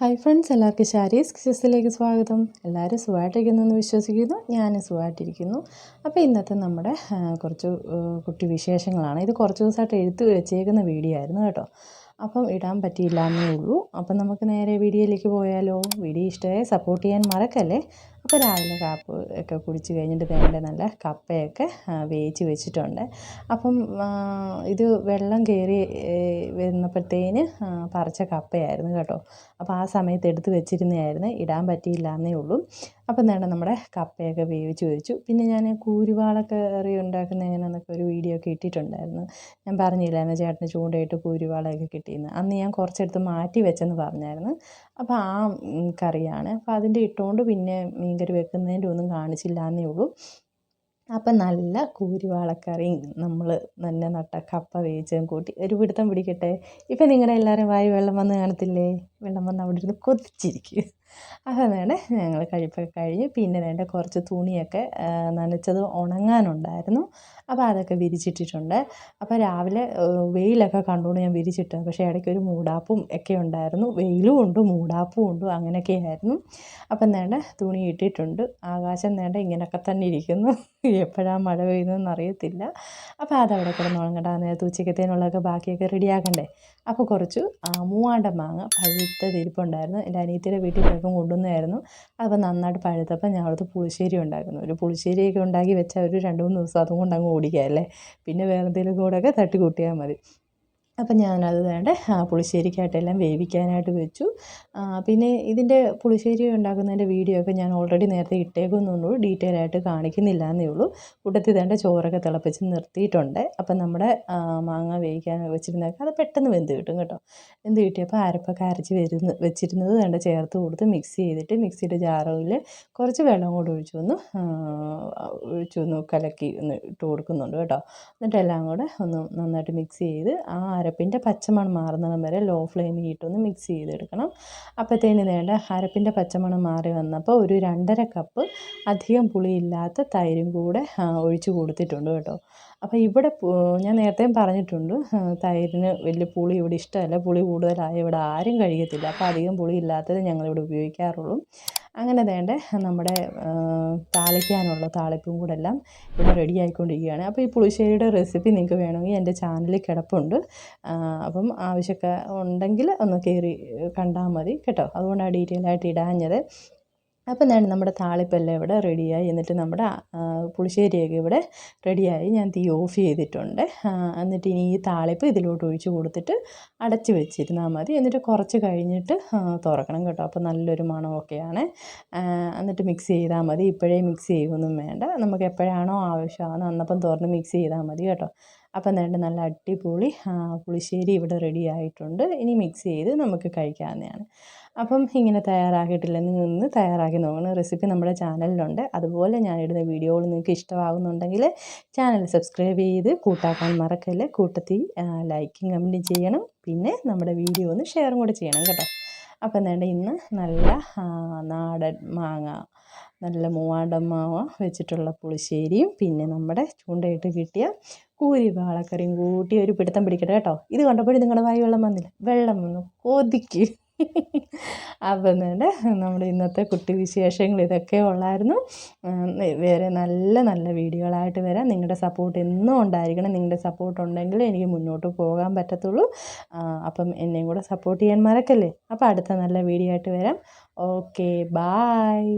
Hi friends എല്ലാവർക്കും ശാരീസ് കിസസിലേക്ക് സ്വാഗതം. എല്ലാവരും സുഖമായിട്ടിരിക്കുന്നു എന്ന് വിശ്വസിക്കുന്നു. ഞാൻ സുഖമായിട്ടിരിക്കുന്നു. അപ്പോൾ ഇന്നത്തെ നമ്മുടെ കുറച്ച് കുട്ടി വിശേഷങ്ങളാണ്. ഇത് കുറച്ച് ദിവസമായിട്ട് എഴുത്ത് വെച്ചേക്കുന്ന വീഡിയോ ആയിരുന്നു കേട്ടോ. അപ്പം ഇടാൻ പറ്റിയില്ല എന്നേ ഉള്ളൂ. അപ്പം നമുക്ക് നേരെ വീഡിയോയിലേക്ക് പോയാലോ? വീഡിയോ ഇഷ്ടമായി സപ്പോർട്ട് ചെയ്യാൻ മറക്കല്ലേ? അപ്പോൾ രാവിലെ കാപ്പ് ഒക്കെ കുടിച്ച് കഴിഞ്ഞിട്ട് വേണ്ട നല്ല കപ്പയൊക്കെ വേവിച്ച് വെച്ചിട്ടുണ്ട്. അപ്പം ഇത് വെള്ളം കയറി വന്നപ്പോഴത്തേന് പറിച്ച കപ്പയായിരുന്നു കേട്ടോ. അപ്പോൾ ആ സമയത്ത് എടുത്ത് വെച്ചിരുന്നതായിരുന്നു. ഇടാൻ പറ്റിയില്ല എന്നേ ഉള്ളൂ. അപ്പം വേണ്ട നമ്മുടെ കപ്പയൊക്കെ വേവിച്ച് വെച്ചു. പിന്നെ ഞാൻ കൂരുവാളൊക്കെ കറി ഉണ്ടാക്കുന്ന എങ്ങനെയാണെന്നൊക്കെ ഒരു വീഡിയോ ഒക്കെ ഇട്ടിട്ടുണ്ടായിരുന്നു. ഞാൻ പറഞ്ഞില്ലായിരുന്നു ചേട്ടന് ചൂണ്ടയിട്ട് കൂരുവാളയൊക്കെ കിട്ടിയെന്ന്. അന്ന് ഞാൻ കുറച്ചെടുത്ത് മാറ്റി വെച്ചെന്ന് പറഞ്ഞായിരുന്നു. അപ്പോൾ ആ കറിയാണ്. അപ്പോൾ അതിന്റെ ഇട്ടുകൊണ്ട് പിന്നെ മീൻകറി വെക്കുന്നതിന്റെ ഒന്നും കാണിച്ചില്ല എന്നേ ഉള്ളൂ. അപ്പം നല്ല കൂരുവാളക്കറിയും നമ്മൾ നല്ല നട്ട കപ്പ വേവിച്ചതും കൂട്ടി. ഒരു പിടുത്തം പിടിക്കട്ടെ? ഇപ്പം നിങ്ങളുടെ എല്ലാവരും വായി വെള്ളം വന്ന് കാണത്തില്ലേ? വെള്ളം വന്ന് അവിടെ ഇരുന്ന് കൊതിച്ചിരിക്കും. വേണ്ട ഞങ്ങൾ കഴിപ്പൊക്കെ കഴിഞ്ഞ് പിന്നെ വേണ്ട കുറച്ച് തുണിയൊക്കെ നനച്ചത് ഉണങ്ങാനുണ്ടായിരുന്നു. അപ്പോൾ അതൊക്കെ വിരിച്ചിട്ടിട്ടുണ്ട്. അപ്പോൾ രാവിലെ വെയിലൊക്കെ കണ്ടുകൊണ്ട് ഞാൻ വിരിച്ചിട്ട് പക്ഷേ ഇടയ്ക്ക് ഒരു മൂടാപ്പും ഒക്കെ ഉണ്ടായിരുന്നു. വെയിലും ഉണ്ട് മൂടാപ്പും ഉണ്ട് അങ്ങനെയൊക്കെ ആയിരുന്നു. അപ്പം വേണ്ട തുണി ഇട്ടിട്ടുണ്ട്. ആകാശം വേണ്ട ഇങ്ങനെയൊക്കെ തന്നെ ഇരിക്കുന്നു. എപ്പോഴാണ് മഴ പെയ്യുന്നതെന്ന് അറിയത്തില്ല. അപ്പോൾ അതവിടെ കിടന്ന് ഉണങ്ങട്ടെ. നേരത്തെ ഉച്ചക്കത്തേനുള്ളതൊക്കെ ബാക്കിയൊക്കെ റെഡിയാക്കണ്ടേ? അപ്പോൾ കുറച്ച് മൂവാണ്ട മാങ്ങ പഴുത്ത തിരിപ്പുണ്ടായിരുന്നു എന്റെ അനിയത്തിയുടെ വീട്ടിൽ പോയപ്പം കൊണ്ടുവന്നായിരുന്നു. അപ്പോൾ നന്നായിട്ട് പഴുത്തപ്പോൾ ഞാൻ അവിടുത്തെ പുളിശ്ശേരി ഉണ്ടാക്കുന്നു. ഒരു പുളിശ്ശേരിയൊക്കെ ഉണ്ടാക്കി വെച്ചാൽ ഒരു രണ്ട് മൂന്ന് ദിവസം അതും കൊണ്ട് അങ്ങ് ഓടിക്കുക അല്ലേ? പിന്നെ വേറെ എന്തെങ്കിലും കൂടെയൊക്കെ തട്ടി കൂട്ടിയാൽ മതി. അപ്പം ഞാനത് വേണ്ട പുളിശ്ശേരിക്കായിട്ടെല്ലാം വേവിക്കാനായിട്ട് വെച്ചു. പിന്നെ ഇതിന്റെ പുളിശ്ശേരി ഉണ്ടാക്കുന്നതിന്റെ വീഡിയോ ഒക്കെ ഞാൻ ഓൾറെഡി നേരത്തെ ഇട്ടേക്കുന്നുള്ളൂ ഡീറ്റെയിൽ ആയിട്ട് കാണിക്കുന്നില്ല എന്നേ ഉള്ളൂ. കൂട്ടത്തിൽ വേണ്ട ചോറൊക്കെ തിളപ്പിച്ച് നിർത്തിയിട്ടുണ്ട്. അപ്പം നമ്മുടെ മാങ്ങ വേവിക്കാൻ വെച്ചിരുന്നൊക്കെ അത് പെട്ടെന്ന് വെന്ത് കിട്ടും കേട്ടോ. വെന്ത് കിട്ടിയപ്പോൾ അരപ്പൊക്കെ അരച്ച് വരുന്ന വെച്ചിരുന്നത് വേണ്ട ചേർത്ത് കൊടുത്ത് മിക്സ് ചെയ്തിട്ട് മിക്സിയുടെ ജാറിൽ കുറച്ച് വെള്ളം കൂടെ ഒഴിച്ചു ഒന്ന് ഒഴിച്ചു ഒന്ന് കലക്കി ഒന്ന് ഇട്ട് കൊടുക്കുന്നുണ്ട് കേട്ടോ. എന്നിട്ടെല്ലാം കൂടെ ഒന്ന് നന്നായിട്ട് മിക്സ് ചെയ്ത് ആ അര അരപ്പിന്റെ പച്ചമണം മാറുന്നിടം വരെ ലോ ഫ്ലെയിമിൽ ഇട്ടൊന്ന് മിക്സ് ചെയ്തെടുക്കണം. അപ്പോഴത്തേന് വേണ്ട അരപ്പിന്റെ പച്ചമണം മാറി വന്നപ്പോൾ ഒരു രണ്ടര കപ്പ് അധികം പുളിയില്ലാത്ത തൈരും കൂടെ ഒഴിച്ച് കൊടുത്തിട്ടുണ്ട് കേട്ടോ. അപ്പോൾ ഇവിടെ ഞാൻ നേരത്തെയും പറഞ്ഞിട്ടുണ്ട് തൈരിന് വലിയ പുളി ഇവിടെ ഇഷ്ടമല്ല. പുളി കൂടുതലായ ഇവിടെ ആരും കഴിക്കത്തില്ല. അപ്പോൾ അധികം പുളി ഇല്ലാത്തത് ഞങ്ങളിവിടെ ഉപയോഗിക്കാറുള്ളൂ. അങ്ങനെ വേണ്ട നമ്മുടെ താളിക്കാനുള്ള താളിപ്പും കൂടെ എല്ലാം ഇവിടെ റെഡി ആയിക്കൊണ്ടിരിക്കുകയാണ്. അപ്പോൾ ഈ പുളിശ്ശേരിയുടെ റെസിപ്പി നിങ്ങൾക്ക് വേണമെങ്കിൽ എന്റെ ചാനലിൽ കിടപ്പുണ്ട്. അപ്പം ആവശ്യമൊക്കെ ഉണ്ടെങ്കിൽ ഒന്ന് കയറി കണ്ടാൽ മതി കേട്ടോ. അതുകൊണ്ടാണ് ഡീറ്റെയിൽ ആയിട്ട് ഇടാഞ്ഞത്. അപ്പം ഞാൻ നമ്മുടെ താളിപ്പെല്ലാം ഇവിടെ റെഡിയായി. എന്നിട്ട് നമ്മുടെ പുളിശ്ശേരിയൊക്കെ ഇവിടെ റെഡിയായി. ഞാൻ തീ ഓഫ് ചെയ്തിട്ടുണ്ട്. എന്നിട്ട് ഇനി ഈ താളിപ്പ് ഇതിലോട്ട് ഒഴിച്ച് കൊടുത്തിട്ട് അടച്ച് വെച്ചിരുന്നാൽ മതി. എന്നിട്ട് കുറച്ച് കഴിഞ്ഞിട്ട് തുറക്കണം കേട്ടോ. അപ്പോൾ നല്ലൊരു മണമൊക്കെയാണ്. എന്നിട്ട് മിക്സ് ചെയ്താൽ മതി. ഇപ്പോഴേ മിക്സ് ചെയ്യുമൊന്നും വേണ്ട. നമുക്ക് എപ്പോഴാണോ ആവശ്യമാണോ അന്നപ്പം തുറന്ന് മിക്സ് ചെയ്താൽ മതി കേട്ടോ. അപ്പം വേണ്ട നല്ല അടിപൊളി പുളിശ്ശേരി ഇവിടെ റെഡി ആയിട്ടുണ്ട്. ഇനി മിക്സ് ചെയ്ത് നമുക്ക് കഴിക്കാവുന്നതാണ്. അപ്പം ഇങ്ങനെ തയ്യാറാക്കിയിട്ടില്ലെങ്കിൽ നിന്ന് തയ്യാറാക്കി നോക്കണം. റെസിപ്പി നമ്മുടെ ചാനലിലുണ്ട്. അതുപോലെ ഞാനിടുന്ന വീഡിയോകൾ നിങ്ങൾക്ക് ഇഷ്ടമാകുന്നുണ്ടെങ്കിൽ ചാനൽ സബ്സ്ക്രൈബ് ചെയ്ത് കൂട്ടാക്കാൻ മറക്കല്ലേ? കൂട്ടത്തിൽ ലൈക്കും കമന്റും ചെയ്യണം. പിന്നെ നമ്മുടെ വീഡിയോ ഒന്ന് ഷെയറും കൂടെ ചെയ്യണം കേട്ടോ. അപ്പം വേണ്ട ഇന്ന് നല്ല നാടൻ മാങ്ങ നല്ല മൂവാണ്ടം മാവ വെച്ചിട്ടുള്ള പുളിശ്ശേരിയും പിന്നെ നമ്മുടെ ചൂണ്ടയിട്ട് കിട്ടിയ കൂരി വാളക്കറിയും കൂട്ടി ഒരു പിടുത്തം പിടിക്കട്ടെ കേട്ടോ. ഇത് കണ്ടപ്പോൾ നിങ്ങളുടെ വായി വെള്ളം വന്നില്ല. വെള്ളം വന്നു. കൊതിക്ക്. അപ്പം തന്നെ നമ്മുടെ ഇന്നത്തെ കുട്ടി വിശേഷങ്ങൾ ഇതൊക്കെ ഉള്ളായിരുന്നു. വേറെ നല്ല നല്ല വീഡിയോകളായിട്ട് വരാം. നിങ്ങളുടെ സപ്പോർട്ട് എന്നും ഉണ്ടായിരിക്കണം. നിങ്ങളുടെ സപ്പോർട്ട് ഉണ്ടെങ്കിൽ എനിക്ക് മുന്നോട്ട് പോകാൻ പറ്റത്തുള്ളൂ. അപ്പം എന്നെയും കൂടെ സപ്പോർട്ട് ചെയ്യാൻ മറക്കല്ലേ? അപ്പോൾ അടുത്ത നല്ല വീഡിയോ ആയിട്ട് വരാം. Okay bye